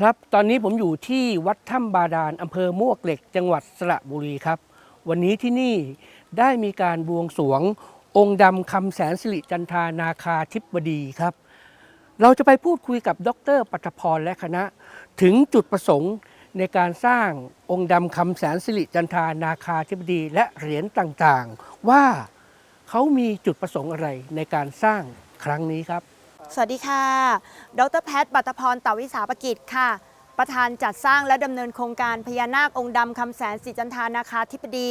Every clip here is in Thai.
ครับ ตอนนี้ผมอยู่ที่วัดถ้ำบาดาลอำเภอมวกเหล็ก จังหวัดสระบุรีครับ วันนี้ที่นี่ได้มีการบวงสรวง องค์ดำคำแสนสิริจันทานาคาธิบดีครับ เราจะไปพูดคุยกับดรปัทพรและคณะ ถึงจุดประสงค์ในการสร้างองค์ดำคำแสนสิริจันทานาคาธิบดีและเหรียญต่างๆ ว่าเขามีจุดประสงค์อะไรในการสร้างครั้งนี้ครับ สวัสดีค่ะ ดรแพทย์บัตพรตาวิสาปกิจค่ะ ประธานจัดสร้างและดำเนินโครงการพญานาคองค์ดำคำแสนสิจันทานาคาธิบดี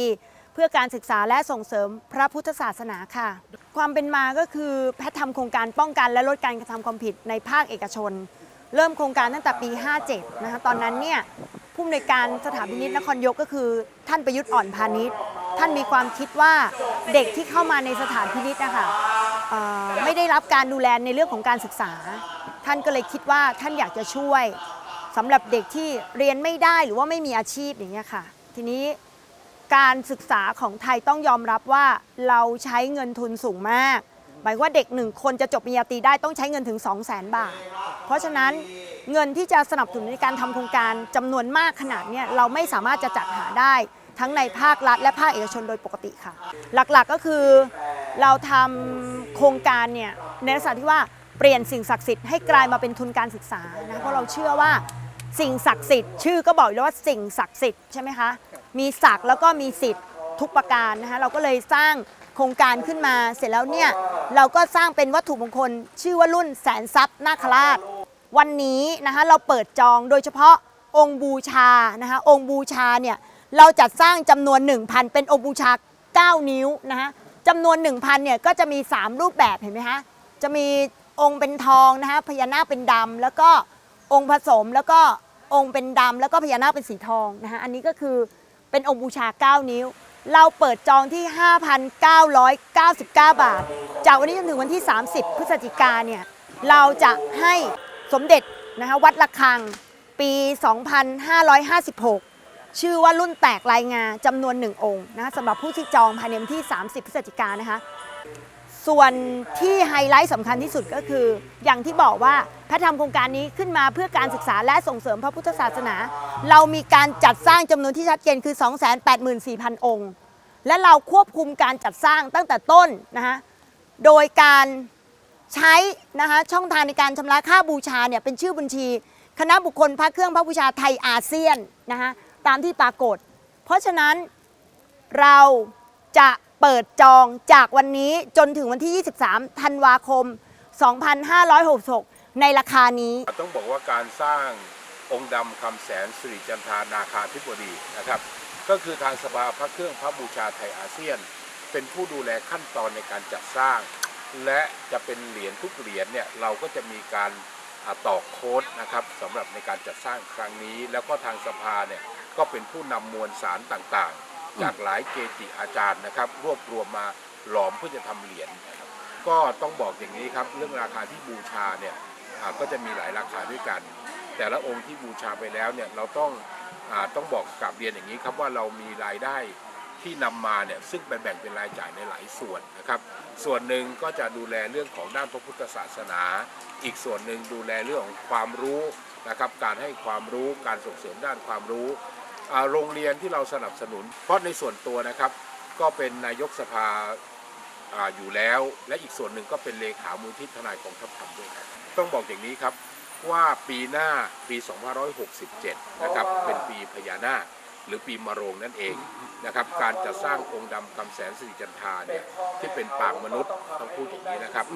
เพื่อการศึกษาและส่งเสริมพระพุทธศาสนาค่ะ ความเป็นมาก็คือแพทย์ทำโครงการป้องกันและลดการกระทำความผิดในภาคเอกชน เริ่มโครงการตั้งแต่ปี 57 นะคะ ตอนนั้นเนี่ยผู้อำนวยการสถานพินิจนครยกก็คือ ท่านประยุทธ์อ่อนพาณิชย์ท่านมีความคิดว่าเด็กที่เข้ามาในสถานพินิจนะคะ ไม่ได้รับการดูแลในเรื่องของการศึกษา ท่านก็เลยคิดว่าท่านอยากจะช่วยสำหรับเด็กที่เรียนไม่ได้หรือว่าไม่มีอาชีพอย่างเงี้ยค่ะ ทีนี้การศึกษาของไทยต้องยอมรับว่าเราใช้เงินทุนสูงมาก หมายว่าเด็กหนึ่งคนจะจบปริญญาตรีได้ต้องใช้เงินถึง 2 0 0 0 0 0บาท เพราะฉะนั้นเงินที่จะสนับสนุนในการทำโครงการจำนวนมากขนาดเนี้ยเราไม่สามารถจะจัดหาได้ทั้งในภาครัฐและภาคเอกชนโดยปกติค่ะ หลักๆก็คือ เราทำโครงการเนี่ยในลักษณะที่ว่าเปลี่ยนสิ่งศักดิ์สิทธิ์ให้กลายมาเป็นทุนการศึกษานะเพราะเราเชื่อว่าสิ่งศักดิ์สิทธิ์ชื่อก็บอกอยู่แล้วว่าสิ่งศักดิ์สิทธิ์ใช่ไหมคะมีศักดิ์แล้วก็มีสิทธิ์ทุกประการนะคะเราก็เลยสร้างโครงการขึ้นมาเสร็จแล้วเนี่ยเราก็สร้างเป็นวัตถุมงคล ชื่อว่ารุ่นแสนทรัพย์นาคราช วันนี้นะคะเราเปิดจองโดยเฉพาะองค์บูชานะคะองค์บูชาเนี่ยเราจัดสร้างจำนวน 1,000 เป็นองค์บูชา 9 นิ้วนะคะ จำนวน 1,000เนี่ยก็จะมี 3 รูปแบบเห็นไหมคะจะมีองค์เป็นทองนะคะพญานาคเป็นดำแล้วก็องค์ผสมแล้วก็องค์เป็นดำแล้วก็พญานาคเป็นสีทองนะคะอันนี้ก็คือเป็นองค์บูชา 9 นิ้ว เราเปิดจองที่ 5,999 บาท จากวันนี้จนถึงวันที่ 30 พฤศจิกาเนี่ยเราจะให้สมเด็จนะคะวัดระฆังปี 2556 ชื่อว่ารุ่นแตกลายงาจำนวนหนึ่งองค์นะสำหรับผู้ที่จองภายในวันที่ 30 พฤศจิกายนนะคะ ส่วนที่ไฮไลท์สำคัญที่สุดก็คือ อย่างที่บอกว่าแพทย์ทำโครงการนี้ขึ้นมาเพื่อการศึกษาและส่งเสริมพระพุทธศาสนา เรามีการจัดสร้างจำนวนที่ชัดเจนคือ 284,000 องค์ และเราควบคุมการจัดสร้างตั้งแต่ต้นนะคะโดยการใช้นะคะช่องทางในการชำระค่าบูชาเนี่ยเป็นชื่อบัญชี คณะบุคคลพระเครื่องพระบูชาไทยอาเซียนนะคะ ตามที่ปรากฏ เพราะฉะนั้นเราจะเปิดจองจากวันนี้จนถึงวันที่ 23 ธันวาคม 2566 ในราคานี้ ต้องบอกว่าการสร้างองค์ดำคำแสนสิริจันทานาคาธิบดีนะครับ ก็คือทางสภาพระเครื่องพระบูชาไทยอาเซียน เป็นผู้ดูแลขั้นตอนในการจัดสร้าง และจะเป็นเหรียญทุกเหรียญเนี่ยเราก็จะมีการ ต่อโค้ดนะครับสำหรับในการจัดสร้างครั้งนี้ แล้วก็ทางสภาเนี่ยก็เป็นผู้นำมวลสารต่างๆ จากหลายเกจิอาจารย์นะครับ รวบรวมมาหลอมเพื่อจะทำเหรียญนะครับก็ต้องบอกอย่างนี้ครับ เรื่องราคาที่บูชาเนี่ยก็จะมีหลายราคาด้วยกัน แต่ละองค์ที่บูชาไปแล้วเนี่ยเราต้องอต้องบอกกลับเรียนอย่างนี้ครับว่าเรามีรายได้ ที่นำมาเนี่ยซึ่งเป็นแบ่งเป็นรายจ่ายในหลายส่วนนะครับ ส่วนหนึ่งก็จะดูแลเรื่องของด้านพระพุทธศาสนา อีกส่วนหนึ่งดูแลเรื่องของความรู้นะครับ การให้ความรู้การส่งเสริมด้านความรู้โรงเรียนที่เราสนับสนุน เพราะในส่วนตัวนะครับ ก็เป็นนายกสภาอ่าอยู่แล้ว และอีกส่วนหนึ่งก็เป็นเลขามูลที่ทนายกองทัพธรรมด้วยครับต้องบอกอย่างนี้ครับว่าปีหน้าปี 2567 นะครับ เป็นปีพญานาค หรือปีมะโรงนั่นเองนะครับการจะสร้างองค์ดำคำแสนสิริจันทาเนี่ยที่เป็นปางมนุษย์ต้องพูดอย่างนี้นะครับ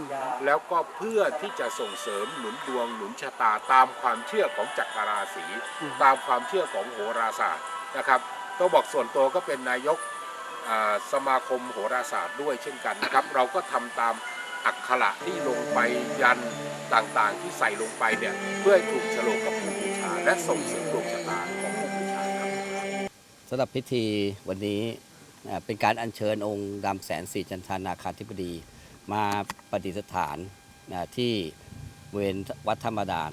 แล้วก็เพื่อที่จะส่งเสริมหนุนดวงหนุนชะตาตามความเชื่อของจักรราศีตามความเชื่อของโหราศาสตร์นะครับต้องบอกส่วนตัวก็เป็นนายกสมาคมโหราศาสตร์ด้วยเช่นกันนะครับ เราก็ทำตามอักขระที่ลงไปยันต่างๆ ที่ใส่ลงไปเนี่ยเพื่อให้ถูกฉลกกับผู้บูชาและส่งเสริมดวงชะตาของ สำหรับพิธีวันนี้เป็นการอัญเชิญองค์ดำแสนสีจันทานาคาธิบดี มาประดิษฐานที่เวณวัดธรรมดาน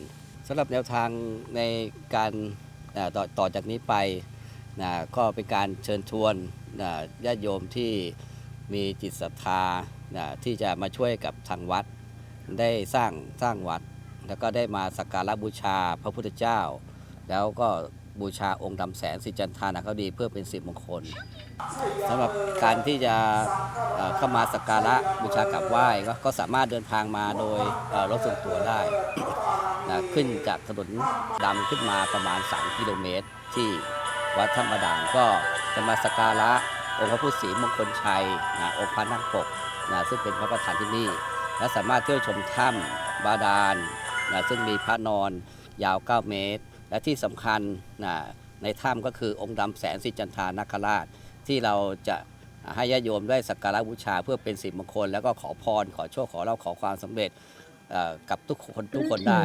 สำหรับแนวทางในการต่อต่อจากนี้ไปก็เป็นการเชิญชวนญาติโยมที่มีจิตศรัทธาที่จะมาช่วยกับทางวัด ได้สร้างสร้างวัด แล้วก็ได้มาสักการะบูชาพระพุทธเจ้า แล้วก็ บูชาองค์ดำแสนสิจันทานาคดีเพื่อเป็นสิริมงคลสำหรับการที่จะเข้ามาสักการะบูชากราบไหว้ก็ก็สามารถเดินทางมาโดยรถส่วนตัวได้นะขึ้นจากถนนดำขึ้นมาประมาณ 3 กิโลเมตร ที่วัดธรรมดานก็จะมาสักการะองค์พระพุทธศรีมงคลชัยนะองค์พระนั่งปกนะซึ่งเป็นพระประธานที่นี่ และสามารถเที่ยวชมถ้ำบาดาลนะซึ่งมีพระนอนยาว 9 เมตร และที่สำคัญนะในถ้ำก็คือองค์ดำแสนสิจันทานาคราช ที่เราจะให้ญาติโยมได้สักการะบูชาเพื่อเป็นสิริมงคล แล้วก็ขอพรขอโชคขอเราขอความสำเร็จกับทุกคนทุกคนได้